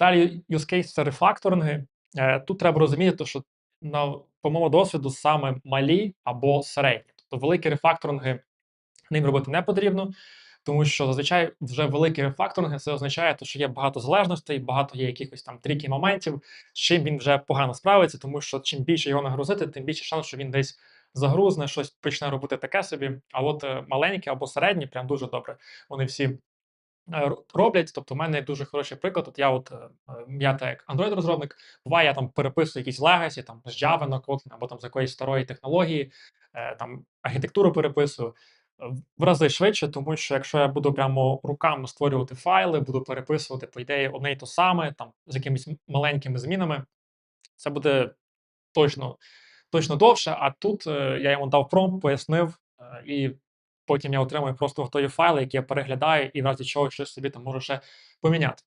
Далі use case це рефакторинги. Е, тут треба розуміти, що на, по моєму досвіду саме малі або середні. Тобто великі рефакторинги ним робити не потрібно, тому що зазвичай вже великі рефакторинги це означає, що є багато залежностей, багато є якихось там тріки моментів, з чим він вже погано справиться, тому що чим більше його нагрузити, тим більше шанс, що він десь загрузне, щось почне робити таке собі. А от е, маленькі або середні, прям дуже добре. Вони всі роблять. Тобто, в мене дуже хороший приклад. От я, от е, е, я так як Android-розробник, буває, я там переписую якісь legacy, там з Java Kotlin, або там з якоїсь старої технології, е, там архітектуру переписую. е, В рази швидше, тому що якщо я буду прямо руками створювати файли, буду переписувати, по ідеї, одне й то саме, там з якимись маленькими змінами, це буде точно, точно довше. А тут е, я йому дав промпт, пояснив, е, і потім я отримую просто готові файли, які я переглядаю, і в разі чого щось собі там можу ще поміняти.